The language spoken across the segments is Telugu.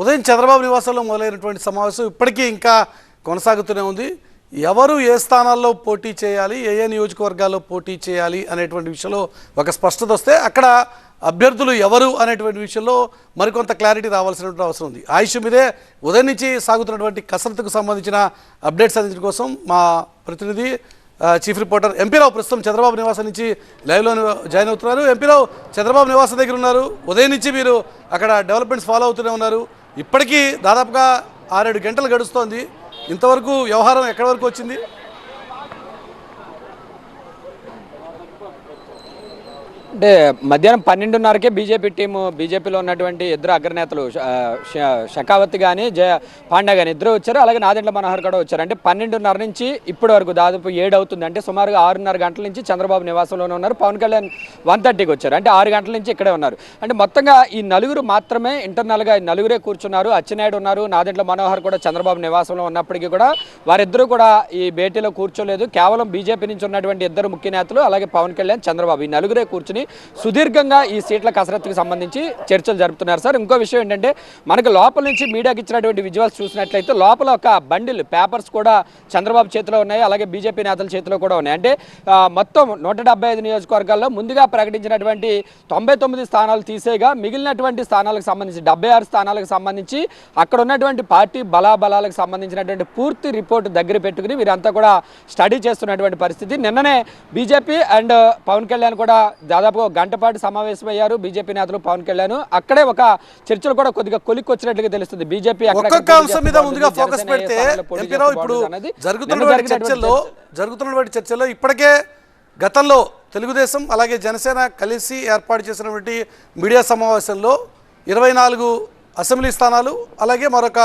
ఉదయం చంద్రబాబు నివాసంలో మొదలైనటువంటి సమావేశం ఇప్పటికీ ఇంకా కొనసాగుతూనే ఉంది. ఎవరు ఏ స్థానాల్లో పోటీ చేయాలి ఏ ఏ నియోజకవర్గాల్లో పోటీ చేయాలి అనేటువంటి విషయంలో ఒక స్పష్టత వస్తే అక్కడ అభ్యర్థులు ఎవరు అనేటువంటి విషయంలో మరికొంత క్లారిటీ రావాల్సినటువంటి అవసరం ఉంది. ఆయుష్ మీదే ఉదయం నుంచి సాగుతున్నటువంటి కసరత్తుకు సంబంధించిన అప్డేట్స్ అందించడం కోసం మా ప్రతినిధి చీఫ్ రిపోర్టర్ ఎంపీరావు ప్రస్తుతం చంద్రబాబు నివాసం నుంచి లైవ్లో జాయిన్ అవుతున్నారు. ఎంపీరావు చంద్రబాబు నివాసం దగ్గర ఉన్నారు. ఉదయం నుంచి మీరు అక్కడ డెవలప్మెంట్స్ ఫాలో అవుతూనే ఉన్నారు. ఇప్పటికీ దాదాపుగా ఆరేడు గంటలు గడుస్తోంది. ఇంతవరకు వ్యవహారం ఎక్కడి వరకు వచ్చింది? అంటే మధ్యాహ్నం పన్నెండున్నరకే బీజేపీ టీము బీజేపీలో ఉన్నటువంటి ఇద్దరు అగ్రనేతలు ఆ, షకావత్ కానీ జయ పాండా కానీ ఇద్దరు వచ్చారు. అలాగే నాదెండ్ల మనోహర్ కూడా వచ్చారు. అంటే పన్నెండున్నర నుంచి ఇప్పటి వరకు దాదాపు ఏడు అవుతుంది అంటే సుమారుగా ఆరున్నర గంటల నుంచి చంద్రబాబు నివాసంలోనే ఉన్నారు. పవన్ కళ్యాణ్ వన్ థర్టీకి వచ్చారు. అంటే ఆరు గంటల నుంచి ఇక్కడే ఉన్నారు. అంటే మొత్తంగా ఈ నలుగురు మాత్రమే ఇంటర్నల్గా నలుగురే కూర్చున్నారు. అచ్చెన్నాయుడు ఉన్నారు నాదెండ్ల మనోహర్ కూడా చంద్రబాబు నివాసంలో ఉన్నప్పటికీ కూడా వారిద్దరూ కూడా ఈ భేటీలో కూర్చోలేదు. కేవలం బీజేపీ నుంచి ఉన్నటువంటి ఇద్దరు ముఖ్య నేతలు అలాగే పవన్ కళ్యాణ్ చంద్రబాబు ఈ నలుగురే కూర్చుని సుదీర్ఘంగా ఈ సీట్ల కసరత్తుకు సంబంధించి చర్చలు జరుపుతున్నారు సార్. ఇంకో విషయం ఏంటంటే మనకు లోపల నుంచి మీడియాకి ఇచ్చినటువంటి విజువల్స్ చూసినట్లయితే లోపల ఒక బండిల్ పేపర్స్ కూడా చంద్రబాబు చేతిలో ఉన్నాయి అలాగే బీజేపీ నేతల చేతిలో కూడా ఉన్నాయి. అంటే మొత్తం నూట డెబ్బై ఐదు నియోజకవర్గాల్లో ముందుగా ప్రకటించినటువంటి తొంభై తొమ్మిది స్థానాలు తీసేగా మిగిలినటువంటి స్థానాలకు సంబంధించి డెబ్బై ఆరు స్థానాలకు సంబంధించి అక్కడ ఉన్నటువంటి పార్టీ బలాబలాలకు సంబంధించినటువంటి పూర్తి రిపోర్ట్ దగ్గర పెట్టుకుని వీరంతా కూడా స్టడీ చేస్తున్నటువంటి పరిస్థితి. నిన్ననే బీజేపీ అండ్ పవన్ కళ్యాణ్ కూడా దాదాపు ఒక గంట పాటు సమావేశమయ్యారు. బీజేపీ నేతలు పవన్ కళ్యాణ్. అక్కడే ఒక చర్చలు కూడా కొద్దిగా కొలిక్కి వచ్చినట్లుగా తెలుస్తుంది. బీజేపీ జరుగుతున్నటువంటి చర్చల్లో ఇప్పటికే గతంలో తెలుగుదేశం అలాగే జనసేన కలిసి ఏర్పాటు చేసినటువంటి మీడియా సమావేశంలో ఇరవై నాలుగు అసెంబ్లీ స్థానాలు అలాగే మరొక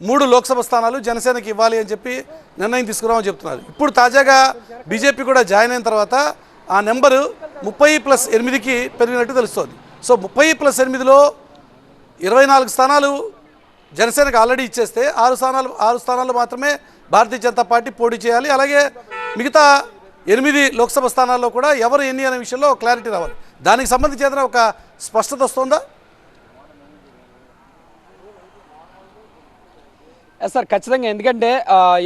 మూడు లోక్సభ స్థానాలు జనసేనకి ఇవ్వాలి అని చెప్పి నిర్ణయం తీసుకున్నామని చెప్తున్నారు. ఇప్పుడు తాజాగా బీజేపీ కూడా జాయిన్ అయిన తర్వాత ఆ నెంబరు ముప్పై ప్లస్ ఎనిమిదికి పెరిగినట్టు తెలుస్తోంది. సో ముప్పై ప్లస్ ఎనిమిదిలో ఇరవై నాలుగు స్థానాలు జనసేనకు ఆల్రెడీ ఇచ్చేస్తే ఆరు స్థానాలు ఆరు స్థానాలు మాత్రమే భారతీయ జనతా పార్టీ పోటీ చేయాలి. అలాగే మిగతా ఎనిమిది లోక్సభ స్థానాల్లో కూడా ఎవరు ఎన్ని అనే విషయంలో క్లారిటీ రావాలి. దానికి సంబంధించి ఏదైనా ఒక స్పష్టత వస్తుందా? సార్ ఖచ్చితంగా. ఎందుకంటే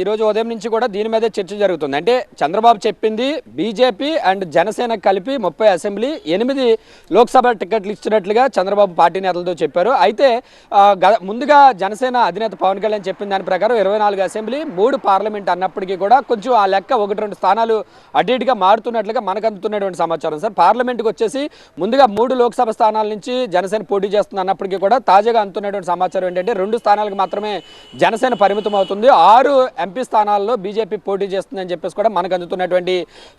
ఈరోజు ఉదయం నుంచి కూడా దీని మీదే చర్చ జరుగుతుంది. అంటే చంద్రబాబు చెప్పింది బీజేపీ అండ్ జనసేన కలిపి ముప్పై అసెంబ్లీ ఎనిమిది లోక్సభ టికెట్లు ఇచ్చినట్లుగా చంద్రబాబు పార్టీ నేతలతో చెప్పారు. అయితే గ- ముందుగా జనసేన అధినేత పవన్ కళ్యాణ్ చెప్పిన దాని ప్రకారం ఇరవై నాలుగు అసెంబ్లీ మూడు పార్లమెంట్ అన్నప్పటికీ కూడా కొంచెం ఆ లెక్క ఒకటి రెండు స్థానాలు అటు ఇటుగా మారుతున్నట్లుగా మనకు అందుతున్నటువంటి సమాచారం సార్. పార్లమెంట్కి వచ్చేసి ముందుగా మూడు లోక్సభ స్థానాల నుంచి జనసేన పోటీ చేస్తుంది అన్నప్పటికీ కూడా తాజాగా అందుతున్నటువంటి సమాచారం ఏంటంటే రెండు స్థానాలకు మాత్రమే జనసేన పరిమితం అవుతుంది ఆరు ఎంపీ స్థానాల్లో బీజేపీ పోటీ చేస్తుందని చెప్పేసి కూడా మనకు అందుతున్నటువంటి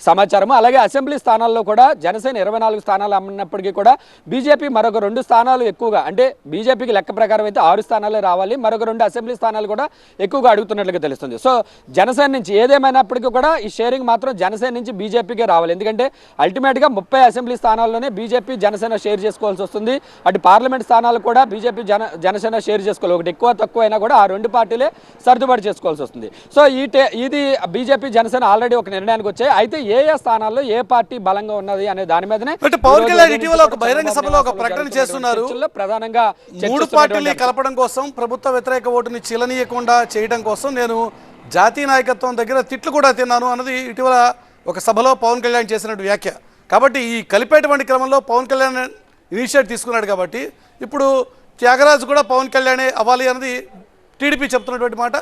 సమాచారం అలాగే అసెంబ్లీ స్థానాల్లో కూడా జనసేన ఇరవై నాలుగు స్థానాలు అమ్మినప్పటికీ కూడా బీజేపీ మరొక రెండు స్థానాలు ఎక్కువగా అంటే బీజేపీకి లెక్క ప్రకారం అయితే ఆరు స్థానాలే రావాలి. మరొక రెండు అసెంబ్లీ స్థానాలు కూడా ఎక్కువగా అడుగుతున్నట్లుగా తెలుస్తుంది. సో జనసేన నుంచి ఏదేమైనప్పటికీ కూడా ఈ షేరింగ్ మాత్రం జనసేన నుంచి బీజేపీకే రావాలి. ఎందుకంటే అల్టిమేట్గా ముప్పై అసెంబ్లీ స్థానాల్లోనే బీజేపీ జనసేన షేర్ చేసుకోవాల్సి వస్తుంది. అటు పార్లమెంట్ స్థానాలు కూడా బీజేపీ జన జనసేన షేర్ చేసుకోవాలి. ఒకటి ఎక్కువ తక్కువ అయినా కూడా ఆ రెండు పార్టీలు సర్దుబాటు చేసుకోవాల్సి వస్తుంది. సో ఈ ఇది బీజేపీ జనసేన ఆల్రెడీ ఒక నిర్ణయానికి వచ్చాయి. అయితే ఏ ఏ స్థానాల్లో ఏ పార్టీ బలంగా ఉన్నది అనే దాని మీదనే పవన్ కళ్యాణ్ ఇటీవల ఒక బహిరంగ సభలో ఒక ప్రకటన చేస్తున్నారు. ప్రధానంగా మూడు పార్టీల్ని కలపడం కోసం ప్రభుత్వ వ్యతిరేక ఓటుని చీలనీయకుండా చేయడం కోసం నేను జాతీయ నాయకత్వం దగ్గర తిట్లు కూడా తిన్నాను అన్నది ఇటీవల ఒక సభలో పవన్ కళ్యాణ్ చేసినట్టు వ్యాఖ్య. కాబట్టి ఈ కలిపేటువంటి క్రమంలో పవన్ కళ్యాణ్ ఇనిషియేట్ తీసుకున్నాడు కాబట్టి ఇప్పుడు త్యాగరాజు కూడా పవన్ కళ్యాణే అవ్వాలి అన్నది టీడీపీ చెప్తున్నటువంటి మాట?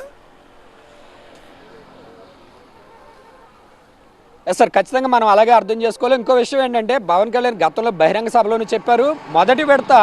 సార్ ఖచ్చితంగా మనం అలాగే అర్థం చేసుకోవాలి. ఇంకో విషయం ఏంటంటే పవన్ కళ్యాణ్ గతంలో బహిరంగ సభలోనే చెప్పారు. మొదటి విడత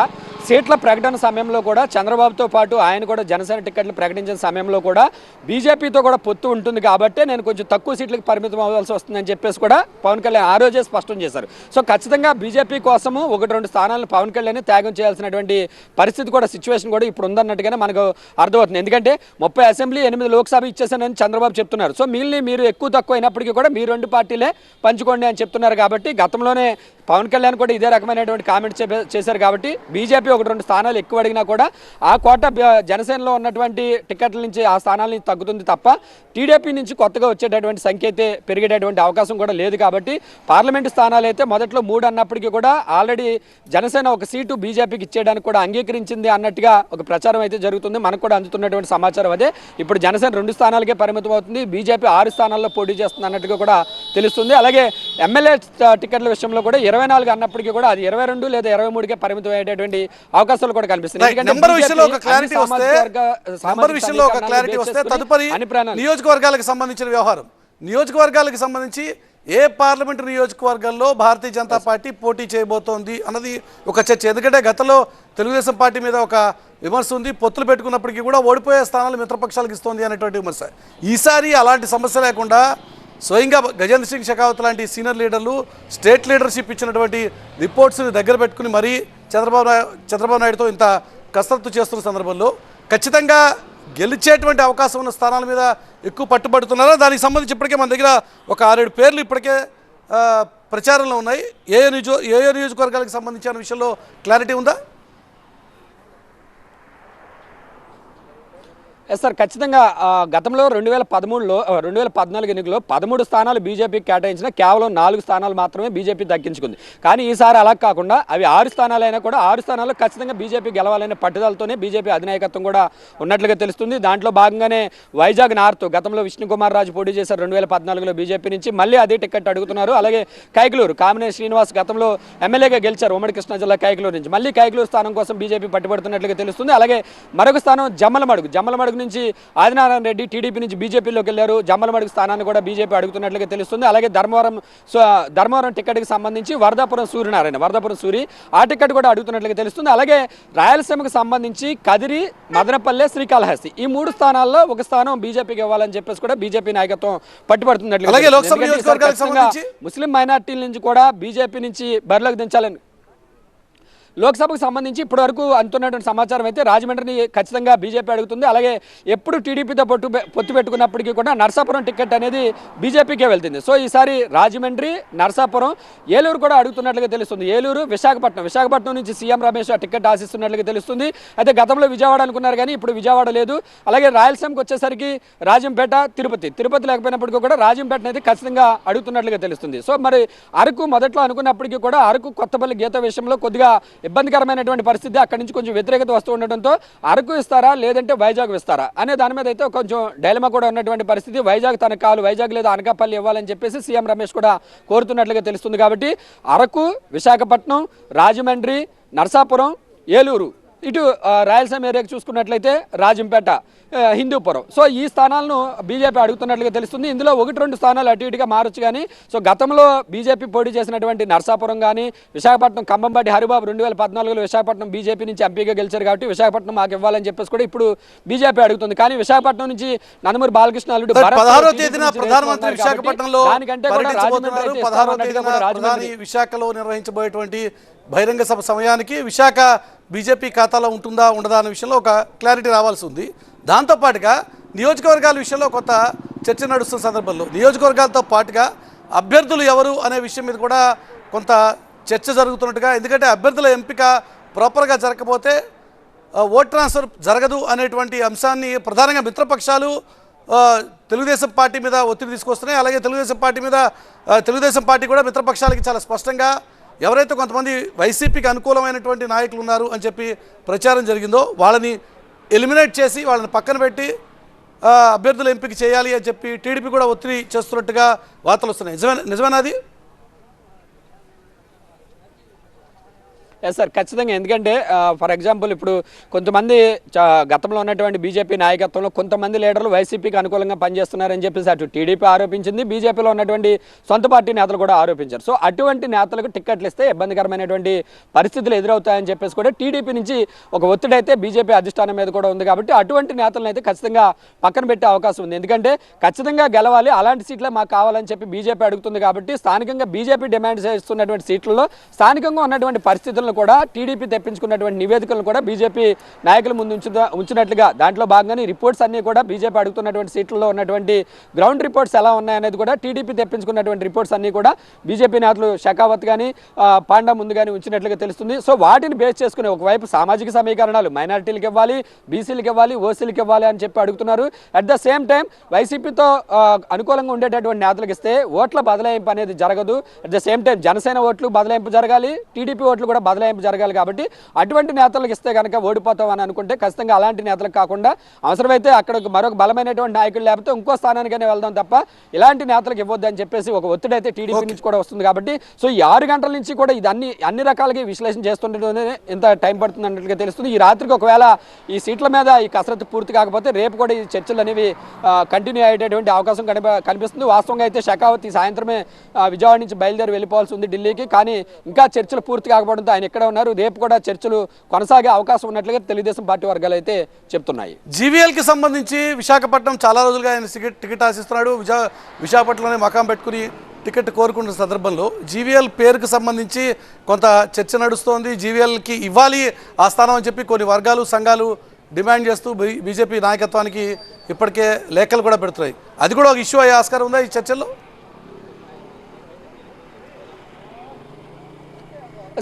సీట్ల ప్రకటన సమయంలో కూడా చంద్రబాబుతో పాటు ఆయన కూడా జనసేన టికెట్లు ప్రకటించిన సమయంలో కూడా బీజేపీతో కూడా పొత్తు ఉంటుంది కాబట్టి నేను కొంచెం తక్కువ సీట్లకు పరిమితం అవ్వాల్సి వస్తుందని చెప్పేసి కూడా పవన్ కళ్యాణ్ ఆ రోజే స్పష్టం చేశారు. సో ఖచ్చితంగా బీజేపీ కోసము ఒకటి రెండు స్థానాలను పవన్ కళ్యాణ్ త్యాగం చేయాల్సినటువంటి పరిస్థితి కూడా సిచ్యువేషన్ కూడా ఇప్పుడు ఉందన్నట్టుగానే మనకు అర్థమవుతుంది. ఎందుకంటే ముప్పై అసెంబ్లీ ఎనిమిది లోక్సభ ఇచ్చేసానని చంద్రబాబు చెప్తున్నారు. సో మిగిలిన మీరు ఎక్కువ తక్కువ అయినప్పటికీ కూడా మీ రెండు పార్టీలే పంచుకోండి అని చెప్తున్నారు కాబట్టి గతంలోనే పవన్ కళ్యాణ్ కూడా ఇదే రకమైనటువంటి కామెంట్స్ చేశారు కాబట్టి బీజేపీ ఒకటి రెండు స్థానాలు ఎక్కువ అడిగినా కూడా ఆ కోట జనసేనలో ఉన్నటువంటి టికెట్ల నుంచి ఆ స్థానాల నుంచి తగ్గుతుంది తప్ప టీడీపీ నుంచి కొత్తగా వచ్చేటటువంటి సంఖ్య అయితే పెరిగేటటువంటి అవకాశం కూడా లేదు కాబట్టి పార్లమెంటు స్థానాలు అయితే మొదట్లో మూడు అన్నప్పటికీ కూడా ఆల్రెడీ జనసేన ఒక సీటు బీజేపీకి ఇచ్చేయడానికి కూడా అంగీకరించింది అన్నట్టుగా ఒక ప్రచారం అయితే జరుగుతుంది. మనకు కూడా అందుతున్నటువంటి సమాచారం అదే. ఇప్పుడు జనసేన రెండు స్థానాలకే పరిమితం అవుతుంది. బీజేపీ ఆరు స్థానాల్లో పోటీ చేస్తుంది అన్నట్టుగా కూడా తెలుస్తుంది. అలాగే ఎమ్మెల్యే టికెట్ల విషయంలో కూడా ఇరవై నాలుగు అన్నప్పటికీ కూడా అది ఇరవై రెండు లేదా ఇరవై మూడుకే పరిమితం అయ్యేటటువంటి అవకాశాలు కూడా కనిపిస్తుంది రైట్. నెంబర్ విషయంలో ఒక క్లారిటీ వస్తే నెంబర్ విషయంలో ఒక క్లారిటీ వస్తే తదుపరి నియోజకవర్గాలకు సంబంధించిన వ్యవహారం. నియోజకవర్గాలకు సంబంధించి ఏ పార్లమెంటు నియోజకవర్గాల్లో భారతీయ జనతా పార్టీ పోటీ చేయబోతోంది అన్నది ఒక చర్చ. ఎందుకంటే గతంలో తెలుగుదేశం పార్టీ మీద ఒక విమర్శ ఉంది. పొత్తులు పెట్టుకున్నప్పటికీ కూడా ఓడిపోయే స్థానాలు మిత్రపక్షాలకు ఇస్తోంది అనేటువంటి విమర్శ. ఈసారి అలాంటి సమస్య లేకుండా స్వయంగా గజేంద్ర సింగ్ షెకావత్ లాంటి సీనియర్ లీడర్లు స్టేట్ లీడర్షిప్ ఇచ్చినటువంటి రిపోర్ట్స్ని దగ్గర పెట్టుకుని మరీ చంద్రబాబు నాయుడు చంద్రబాబు నాయుడుతో ఇంత కసరత్తు చేస్తున్న సందర్భంలో ఖచ్చితంగా గెలిచేటువంటి అవకాశం ఉన్న స్థానాల మీద ఎక్కువ పట్టుబడుతున్నారా? దానికి సంబంధించి ఇప్పటికే మన దగ్గర ఒక ఆరేడు పేర్లు ఇప్పటికే ప్రచారంలో ఉన్నాయి. ఏ నియోజ ఏ నియోజకవర్గాలకు సంబంధించిన విషయంలో క్లారిటీ ఉందా? ఎస్ సార్ ఖచ్చితంగా గతంలో రెండు వేల పదమూడులో రెండు వేల పద్నాలుగు ఎన్నికల్లో పదమూడు స్థానాలు బీజేపీకి కేటాయించిన కేవలం నాలుగు స్థానాలు మాత్రమే బీజేపీ దక్కించుకుంది. కానీ ఈసారి అలా కాకుండా అవి ఆరు స్థానాలైనా కూడా ఆరు స్థానాల్లో ఖచ్చితంగా బీజేపీ గెలవాలనే పట్టుదలతోనే బీజేపీ అధినాయకత్వం కూడా ఉన్నట్లుగా తెలుస్తుంది. దాంట్లో భాగంగానే వైజాగ్ నార్త్ గతంలో విష్ణుకుమార్ రాజు పోటీ చేశారు రెండు వేల పద్నాలుగులో బీజేపీ నుంచి. మళ్ళీ అదే టికెట్ అడుగుతున్నారు. అలాగే కైకలూరు కామినే శ్రీనివాస్ గతంలో ఎమ్మెల్యేగా గెలిచారు ఉమ్మడి కృష్ణా జిల్లా కైకలూరు నుంచి. మళ్ళీ కైకలూరు స్థానం కోసం బీజేపీ పట్టుబడుతున్నట్లుగా తెలుస్తుంది. అలాగే మరొక స్థానం జమ్మలమడుగు. జమ్మలమడుగు నుంచి ఆదినారాయణ రెడ్డి టీడీపీ నుంచి బీజేపీలోకి వెళ్ళారు. జమ్మలమడుగు స్థానాన్ని కూడా బీజేపీ అడుగుతున్నట్లుగా తెలుస్తుంది. అలాగే ధర్మవరం ధర్మవరం టికెట్కి సంబంధించి వరదాపురం సూర్యనారాయణ వరదాపురం సూరి ఆ టికెట్ కూడా అడుగుతున్నట్లుగా తెలుస్తుంది. అలాగే రాయలసీమకు సంబంధించి కదిరి మదనపల్లె శ్రీకాళహస్తి ఈ మూడు స్థానాల్లో ఒక స్థానం బీజేపీకి ఇవ్వాలని చెప్పేసి కూడా బీజేపీ నాయకత్వం సంబంధించి? ముస్లిం మైనార్టీల నుంచి కూడా బీజేపీ నుంచి బరిలోకి దించాలని లోక్సభకు సంబంధించి ఇప్పటివరకు అందుతున్నటువంటి సమాచారం అయితే రాజమండ్రిని ఖచ్చితంగా బీజేపీ అడుగుతుంది. అలాగే ఎప్పుడు టీడీపీతో పొట్టు పొత్తు పెట్టుకున్నప్పటికీ కూడా నర్సాపురం టికెట్ అనేది బీజేపీకే వెళ్తుంది. సో ఈసారి రాజమండ్రి నర్సాపురం ఏలూరు కూడా అడుగుతున్నట్లుగా తెలుస్తుంది. ఏలూరు విశాఖపట్నం విశాఖపట్నం నుంచి సీఎం రమేష్ ఆ టికెట్ ఆశిస్తున్నట్లుగా తెలుస్తుంది. అయితే గతంలో విజయవాడ అనుకున్నారు కానీ ఇప్పుడు విజయవాడ లేదు. అలాగే రాయలసీమకు వచ్చేసరికి రాజంపేట తిరుపతి తిరుపతి లేకపోయినప్పటికీ కూడా రాజంపేట అనేది ఖచ్చితంగా అడుగుతున్నట్లుగా తెలుస్తుంది. సో మరి అరకు మొదట్లో అనుకున్నప్పటికీ కూడా అరకు కొత్తపల్లి గీత విషయంలో కొద్దిగా ఇబ్బందికరమైనటువంటి పరిస్థితి అక్కడి నుంచి కొంచెం వ్యతిరేకత వస్తూ ఉండడంతో అరకు ఇస్తారా లేదంటే వైజాగ్ ఇస్తారా అనే దాని మీద అయితే కొంచెం డైలమా కూడా ఉన్నటువంటి పరిస్థితి. వైజాగ్ తనకు కావాలి వైజాగ్ లేదా అనకాపల్లి ఇవ్వాలని చెప్పేసి సీఎం రమేష్ కూడా కోరుతున్నట్లుగా తెలుస్తుంది కాబట్టి అరకు విశాఖపట్నం రాజమండ్రి నర్సాపురం ఏలూరు ఇటు రాయలసీమ ఏరియాకి చూసుకున్నట్లయితే రాజంపేట హిందూపురం. సో ఈ స్థానాలను బీజేపీ అడుగుతున్నట్లుగా తెలుస్తుంది. ఇందులో ఒకటి రెండు స్థానాలు అటు ఇటుగా మారొచ్చు కానీ సో గతంలో బీజేపీ పోటీ చేసినటువంటి నర్సాపురం కానీ విశాఖపట్నం కంబంబాటి హరిబాబు రెండు వేల పద్నాలుగులో విశాఖపట్నం బీజేపీ నుంచి ఎంపీగా గెలిచారు కాబట్టి విశాఖపట్నం మాకు ఇవ్వాలని చెప్పేసి కూడా ఇప్పుడు బీజేపీ అడుగుతుంది. కానీ విశాఖపట్నం నుంచి నందమూరి బాలకృష్ణ అల్లుడు పదహారో తేదీన ప్రధానమంత్రి విశాఖపట్నంలో దానికంటే కూడా రాజమండ్రి విశాఖలో నిర్వహించబోయేటువంటి బహిరంగ సభ సమయానికి విశాఖ బీజేపీ ఖాతాలో ఉంటుందా ఉండదా అనే విషయంలో ఒక క్లారిటీ రావాల్సి ఉంది. దాంతోపాటుగా నియోజకవర్గాల విషయంలో కొత్త చర్చ నడుస్తున్న సందర్భంలో నియోజకవర్గాలతో పాటుగా అభ్యర్థులు ఎవరు అనే విషయం మీద కూడా కొంత చర్చ జరుగుతున్నట్టుగా ఎందుకంటే అభ్యర్థుల ఎంపిక ప్రాపర్గా జరగకపోతే ఓట్ ట్రాన్స్ఫర్ జరగదు అనేటువంటి అంశాన్ని ప్రధానంగా మిత్రపక్షాలు తెలుగుదేశం పార్టీ మీద ఒత్తిడి తీసుకొస్తున్నాయి. అలాగే తెలుగుదేశం పార్టీ మీద తెలుగుదేశం పార్టీ కూడా మిత్రపక్షాలకి చాలా స్పష్టంగా ఎవరైతే కొంతమంది వైసీపీకి అనుకూలమైనటువంటి నాయకులు ఉన్నారు అని చెప్పి ప్రచారం జరిగిందో వాళ్ళని ఎలిమినేట్ చేసి వాళ్ళని పక్కన పెట్టి అభ్యర్థుల ఎంపిక చేయాలి అని చెప్పి టీడీపీ కూడా ఒత్తిడి చేస్తున్నట్టుగా వార్తలు వస్తున్నాయి. నిజమే నిజమేనా అది? ఎస్ సార్ ఖచ్చితంగా. ఎందుకంటే ఫర్ ఎగ్జాంపుల్ ఇప్పుడు కొంతమంది గతంలో ఉన్నటువంటి బీజేపీ నాయకత్వంలో కొంతమంది లీడర్లు వైసీపీకి అనుకూలంగా పనిచేస్తున్నారని చెప్పేసి అటు టీడీపీ ఆరోపించింది. బీజేపీలో ఉన్నటువంటి సొంత పార్టీ నేతలు కూడా ఆరోపించారు. సో అటువంటి నేతలకు టిక్కెట్లు ఇస్తే ఇబ్బందికరమైనటువంటి పరిస్థితులు ఎదురవుతాయని చెప్పేసి కూడా టీడీపీ నుంచి ఒక ఒత్తిడి అయితే బీజేపీ అధిష్టానం మీద కూడా ఉంది కాబట్టి అటువంటి నేతలను అయితే ఖచ్చితంగా పక్కన పెట్టే అవకాశం ఉంది. ఎందుకంటే ఖచ్చితంగా గెలవాలి. అలాంటి సీట్లే మాకు కావాలని చెప్పి బీజేపీ అడుగుతుంది కాబట్టి స్థానికంగా బీజేపీ డిమాండ్ చేస్తున్నటువంటి సీట్లలో స్థానికంగా ఉన్నటువంటి పరిస్థితులను కూడా టీడీపీ తెప్పించుకున్నటువంటి నివేదికలను కూడా బీజేపీ నాయకుల ముందు ఉంచినట్లుగా దాంట్లో భాగంగానే రిపోర్ట్స్ అన్ని కూడా బీజేపీ అడుగుతున్నటువంటి సీట్లలో ఉన్నటువంటి గ్రౌండ్ రిపోర్ట్స్ ఎలా ఉన్నాయనేది కూడా టీడీపీ తెప్పించుకున్నటువంటి రిపోర్ట్స్ అన్ని కూడా బీజేపీ నేతలు షెకావత్ కానీ పాండా ముందు కానీ ఉంచినట్లుగా తెలుస్తుంది. సో వాటిని బేస్ చేసుకుని ఒకవైపు సామాజిక సమీకరణాలు మైనారిటీలకు ఇవ్వాలి బీసీలకు ఇవ్వాలి ఓసీలకు ఇవ్వాలి అని చెప్పి అడుగుతున్నారు. అట్ ద సేమ్ టైం వైసీపీతో అనుకూలంగా ఉండేటటువంటి నేతలకు ఇస్తే ఓట్ల బదలాయింపు అనేది జరగదు. At the same time Janasena ఓట్లు బదలాయింపు జరగాలి టీడీపీ ఓట్లు కూడా బదలాయింపు జరగాలి కాబట్టి అటువంటి నేతలకు ఇస్తే కనుక ఓడిపోతాం అని అనుకుంటే ఖచ్చితంగా అలాంటి నేతలకు కాకుండా అవసరమైతే అక్కడ మరొక బలమైనటువంటి నాయకులు లేకపోతే ఇంకో స్థానానికైనా వెళ్దాం తప్ప ఇలాంటి నేతలకు ఇవ్వద్దు అని చెప్పేసి ఒక ఒత్తిడి అయితే టీడీపీ నుంచి కూడా వస్తుంది కాబట్టి సో ఈ ఆరు గంటల నుంచి కూడా ఇది అన్ని అన్ని రకాలుగా ఈ విశ్లేషణ చేస్తుంటేనే ఇంత టైం పడుతుంది అన్నట్లుగా తెలుస్తుంది. ఈ రాత్రికి ఒకవేళ ఈ సీట్ల మీద ఈ కసరత్తు పూర్తి కాకపోతే రేపు కూడా ఈ చర్చలు అనేవి కంటిన్యూ అయ్యేటటువంటి అవకాశం కనిప కనిపిస్తుంది. వాస్తవంగా అయితే షెకావత్ సాయంత్రమే విజయవాడ నుంచి బయలుదేరి వెళ్ళిపోవాల్సి ఉంది ఢిల్లీకి. కానీ ఇంకా చర్చలు పూర్తి కాకపోవడంతో ఆయన ఎక్కడ ఉన్నారు. రేపు కూడా చర్చలు కొనసాగే అవకాశం ఉన్నట్లుగా తెలుగుదేశం పార్టీ వర్గాలు అయితే చెప్తున్నాయి. జీవీఎల్కి సంబంధించి విశాఖపట్నం చాలా రోజులుగా ఆయన టికెట్ టికెట్ ఆశిస్తున్నాడు. విశా విశాఖపట్నంలోనే మకాం పెట్టుకుని టికెట్ కోరుకున్న సందర్భంలో జీవీఎల్ పేరుకు సంబంధించి కొంత చర్చ నడుస్తోంది. జీవీఎల్కి ఇవ్వాలి ఆ స్థానం అని చెప్పి కొన్ని వర్గాలు సంఘాలు డిమాండ్ చేస్తూ బీజేపీ నాయకత్వానికి ఇప్పటికే లేఖలు కూడా పెడుతున్నాయి. అది కూడా ఒక ఇష్యూ అయ్యే ఆస్కారం ఉందా ఈ చర్చల్లో?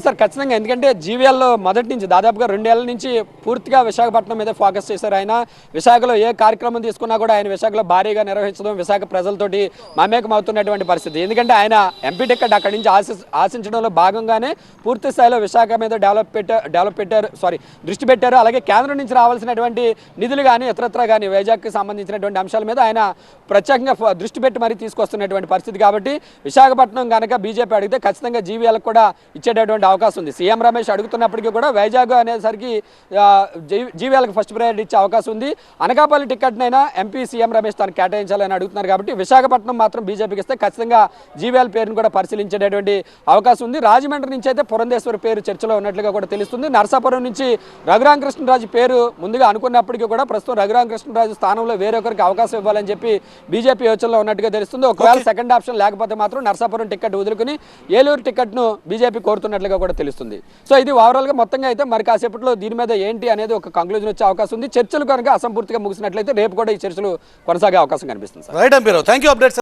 సార్ ఖచ్చితంగా. ఎందుకంటే జీవీఎల్లో మొదటి నుంచి దాదాపుగా రెండేళ్ళ నుంచి పూర్తిగా విశాఖపట్నం మీద ఫోకస్ చేశారు ఆయన. విశాఖలో ఏ కార్యక్రమం తీసుకున్నా కూడా ఆయన విశాఖలో భారీగా నిర్వహించడం విశాఖ ప్రజలతోటి మమేకం అవుతున్నటువంటి పరిస్థితి. ఎందుకంటే ఆయన ఎంపీ టికెట్ అక్కడి నుంచి ఆశి ఆశించడంలో భాగంగానే పూర్తి స్థాయిలో విశాఖ మీద డెవలప్ పెట్టారు డెవలప్ పెట్టారు సారీ దృష్టి పెట్టారు. అలాగే కేంద్రం నుంచి రావాల్సినటువంటి నిధులు కానీ ఇతరత్ర కానీ వైజాగ్కి సంబంధించినటువంటి అంశాల మీద ఆయన ప్రత్యేకంగా దృష్టి పెట్టి మరీ తీసుకొస్తున్నటువంటి పరిస్థితి. కాబట్టి విశాఖపట్నం కనుక బీజేపీ అడిగితే ఖచ్చితంగా జీవీఎల్కి కూడా ఇచ్చేటటువంటి అవకాశం ఉంది. సీఎం రమేష్ అడుగుతున్నప్పటికీ కూడా వైజాగ్ అనేసరికి జీవీఎల్కి ఫస్ట్ ప్రయారిటీ ఇచ్చే అవకాశం ఉంది. అనకాపల్లి టికెట్నైనా ఎంపీ సీఎం రమేష్ తనకు కేటాయించాలని అడుగుతున్నారు కాబట్టి విశాఖపట్నం మాత్రం బీజేపీకి ఇస్తే ఖచ్చితంగా జీవీఎల్ పేరును కూడా పరిశీలించేటటువంటి అవకాశం ఉంది. రాజమండ్రి నుంచి అయితే పురంధేశ్వరి పేరు చర్చలో ఉన్నట్లుగా కూడా తెలుస్తుంది. నరసాపురం నుంచి రఘురామకృష్ణరాజు పేరు ముందుగా అనుకున్నప్పటికీ కూడా ప్రస్తుతం రఘురామకృష్ణరాజు స్థానంలో వేరొకరికి అవకాశం ఇవ్వాలని చెప్పి బీజేపీ యోచనలో ఉన్నట్టుగా తెలుస్తుంది. ఒకవేళ సెకండ్ ఆప్షన్ లేకపోతే మాత్రం నరసాపురం టికెట్ వదులుకుని ఏలూరు టికెట్ను బీజేపీ కోరుతున్నట్లుగా కూడా తెలుస్తుంది. సో ఇది ఓవరాల్గా మొత్తంగా అయితే మరి కాసేపట్లో దీని మీద ఏంటి అనేది ఒక కంక్లూజన్ వచ్చే అవకాశం ఉంది. చర్చలు కనుక అసంపూర్తిగా ముగిసినట్లయితే రేపు కూడా ఈ చర్చలు కొనసాగే అవకాశం కనిపిస్తుంది సార్. రైట్ అంపీరావు థ్యాంక్ యూ అప్డేట్స్